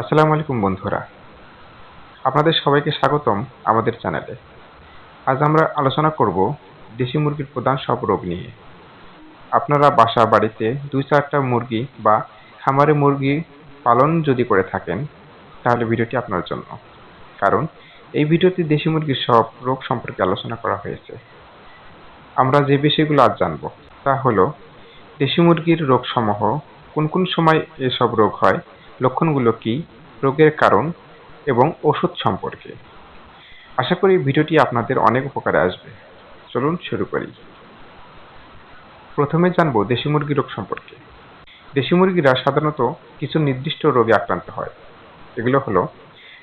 আসসালামু আলাইকুম বন্ধুরা। আপনাদের সবাইকে স্বাগতম আমাদের চ্যানেলে। আজ আমরা আলোচনা করব দেশি মুরগির প্রধান সব রোগ নিয়ে। আপনারা বাসা, বাড়িতে দুই চারটা মুরগি বা খামারে মুরগি পালন যদি করে থাকেন, তাহলে ভিডিওটি আপনার জন্য। কারণ এই ভিডিওতে দেশি মুরগির সব রোগ সম্পর্কে আলোচনা করা হয়েছে। আমরা যে বিষয়গুলো আজ জানব, তা হলো, দেশি মুরগির রোগসমূহ কোন কোন সময় এসব রোগ হয় লক্ষণগুলো কি, রোগের কারণ এবং ওষুধ সম্পর্কে। আশা করি ভিডিওটি আপনাদের অনেক উপকারে আসবে। চলুন শুরু করি। প্রথমে জানব দেশি মুরগি রোগ সম্পর্কে। দেশি মুরগিরা সাধারণত কিছু নির্দিষ্ট রোগে আক্রান্ত হয়। এগুলো হলো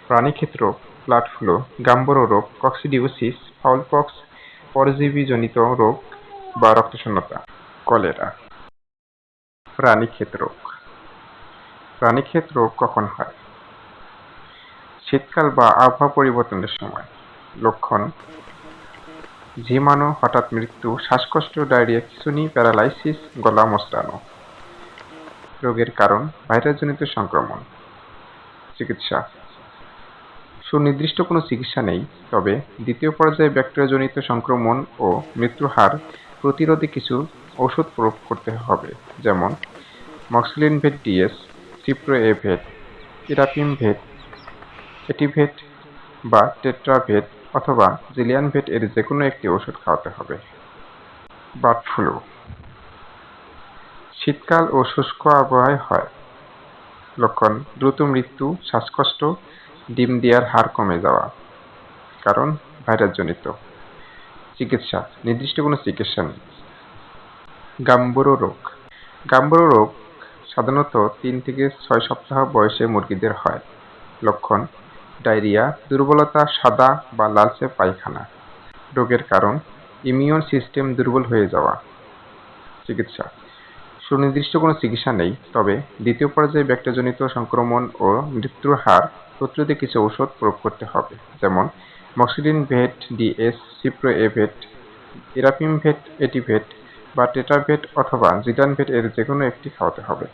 প্রাণীক্ষেত্র ব্লাড ফ্লু, গাম্বরো রোগ, কক্সিডিওসিস ফাউলপক্স পরজীবীজনিত রোগ বা রক্তশূন্যতা, কলেরা। প্রাণীক্ষেত্র প্রাণীক্ষেত রোগ কখন হয়? শীতকাল বা আবহাওয়া পরিবর্তনের সময়। লক্ষণ, জীবাণু, হঠাৎ মৃত্যু, শ্বাসকষ্ট, ডায়রিয়া খিঁচুনি প্যারালাইসিস, গলা মোচড়ানো রোগের কারণ, ভাইরাসজনিত সংক্রমণ। চিকিৎসা, সুনির্দিষ্ট কোনো চিকিৎসা নেই, তবে দ্বিতীয় পর্যায়ে ব্যাকটেরিয়াজনিত সংক্রমণ ও মৃত্যুর হার প্রতিরোধে কিছু ওষুধ প্রয়োগ করতে হবে, যেমন মক্সিলিনভেট ডিএস সিপ্রোএভেট ইরাপিমভেট এটিভেট বা টেট্রাভেট অথবা জিলিয়ানভেট এর যে কোনো একটি ওষুধ খাওয়াতে হবে। বার্ড ফ্লু, শীতকাল ও শুষ্ক আবহাওয়ায় হয়। লক্ষণ, দ্রুত মৃত্যু, শ্বাসকষ্ট, ডিম দেওয়ার হার কমে যাওয়া। কারণ, ভাইরাসজনিত। চিকিৎসা, নির্দিষ্ট কোনো চিকিৎসা নেই। গাম্বুরো রোগ গাম্বুরো রোগ সাধারণত তিন থেকে ছয় সপ্তাহ বয়সে মুরগিদের হয়। লক্ষণ, ডায়রিয়া, দুর্বলতা সাদা বা লালচে পায়খানা। রোগের কারণ, ইমিউন সিস্টেম দুর্বল হয়ে যাওয়া। চিকিৎসা, সুনির্দিষ্ট কোনো চিকিৎসা নেই, তবে দ্বিতীয় পর্যায়ে ব্যাকটেরিয়াজনিত সংক্রমণ ও মৃত্যুর হার প্রতিরোধে কিছু ওষুধ প্রয়োগ করতে হবে, যেমন মক্সিডিন ভেট, ডিএস, সিপ্রোএভেট ইরাপিমভেট এটিভেট বা টেটাভেট অথবা জিডানভেট এর যে কোনো একটি খাওয়াতে হবে।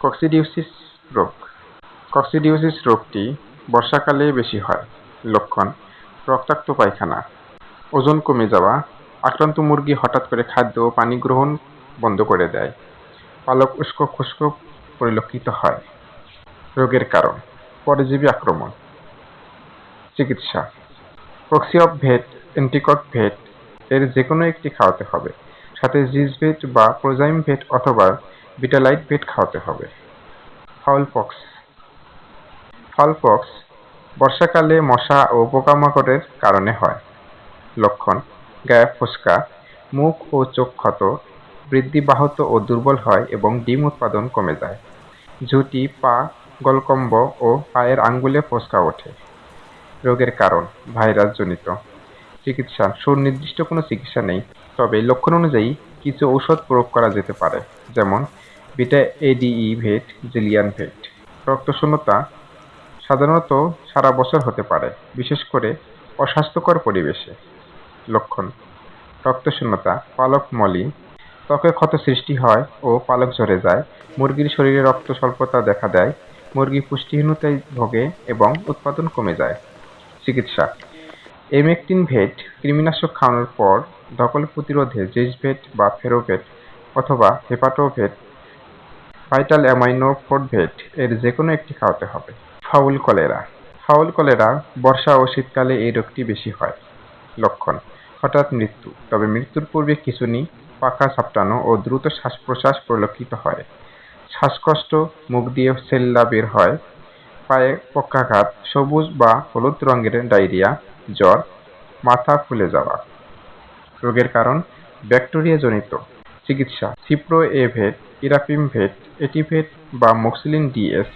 কক্সিডিওসিস রোগ। কক্সিডিওসিস রোগটি বর্ষাকালে বেশি হয়। লক্ষণ, রক্তাক্ত পায়খানা, ওজন কমে যাওয়া, আক্রান্ত মুরগি হঠাৎ করে খাদ্য ও পানি গ্রহণ বন্ধ করে দেয়। পালক উস্কো খুস্কো পরিলক্ষিত হয়। রোগের কারণ, পরজীবী আক্রমণ। চিকিৎসা প্রক্সিঅপ ভেট, এন্টিকট ভেট এর যে কোনো একটি খাওয়াতে হবে। সাথে জিজভেট বা প্রোজাইম ভেট অথবা বিটালাইট ভেট খাওয়াতে হবে। ফাউলপক্স ফাউলপক্স বর্ষাকালে মশা ও পোকামাকড়ের কারণে হয়। লক্ষণ, গায়ে ফোসকা, মুখ ও চোখ ক্ষত বৃদ্ধি ব্যাহত ও দুর্বল হয় এবং ডিম উৎপাদন কমে যায়। ঝুঁটি, পা, গলকম্ব ও পায়ের আঙ্গুলে ফোসকা ওঠে। রোগের কারণ ভাইরাসজনিত চিকিৎসা, সুনির্দিষ্ট কোনো চিকিৎসা নেই। তবে লক্ষণ অনুযায়ী কিছু ঔষধ প্রয়োগ করা যেতে পারে, যেমন বিটা এডিই ভেট, জিলিয়ান ভেট। রক্তশূন্যতা সাধারণত সারা বছর হতে পারে, বিশেষ করে অস্বাস্থ্যকর পরিবেশে। লক্ষণ, রক্তশূন্যতা, পালক মলি, ত্বকে ক্ষত সৃষ্টি হয় ও পালক ঝরে যায়, মুরগির শরীরে রক্ত স্বল্পতা দেখা দেয়, মুরগি পুষ্টিহীনতায় ভোগে এবং উৎপাদন কমে যায়। চিকিৎসা, এমেকটিন ভেট, কৃমিনাশক খাওয়ানোর পর ধকল প্রতিরোধে জেসভেট বা ফেরোভেট অথবা হেপাটোভেট, ভাইটাল অ্যামাইনো ভেট এর যে কোনো একটি খাওয়াতে হবে। Fowl cholera. ফাউল কলেরা বর্ষা ও শীতকালে এই রোগটি বেশি হয়। লক্ষণ, হঠাৎ মৃত্যু, তবে মৃত্যুর পূর্বে খিঁচুনি পাখা সাপটানো ও দ্রুত শ্বাস প্রশ্বাস পরিলক্ষিত হয়। শ্বাসকষ্ট, মুখ দিয়ে সেল্লা বের হয়, পায়ে পক্ষাঘাত, সবুজ বা হলুদ রঙের ডায়রিয়া, জ্বর, মাথা ফুলে যাওয়া। রোগের কারণ ব্যাকটেরিয়াজনিত। চিকিৎসা সিপ্রো সিপ্রোএভেট ইরাপিমভেট এটিভেট বা মক্সিলিন DS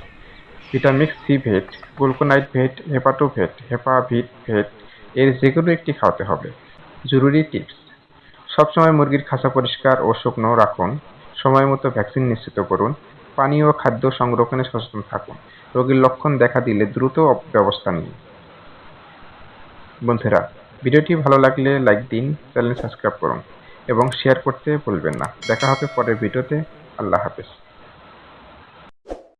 ভিটামিক্স C vet গ্লুকোনাইট vet হেপাটোভেট হেপাভিট vet এর যে কোনো একটি খাওয়াতে হবে। জরুরি টিপস। সবসময় মুরগির খাঁচা পরিষ্কার ও শুকনো রাখুন। সময় মতো ভ্যাকসিন নিশ্চিত করুন। পানি ও খাদ্য সংরক্ষণে সচেতন থাকুন। রোগীর লক্ষণ দেখা দিলে দ্রুত ব্যবস্থা নিন। বন্ধুরা ভিডিওটি ভালো লাগলে লাইক দিন চ্যানেল সাবস্ক্রাইব করুন, এবং শেয়ার করতে ভুলবেন না। দেখা হবে পরের ভিডিওতে। আল্লাহ হাফেজ।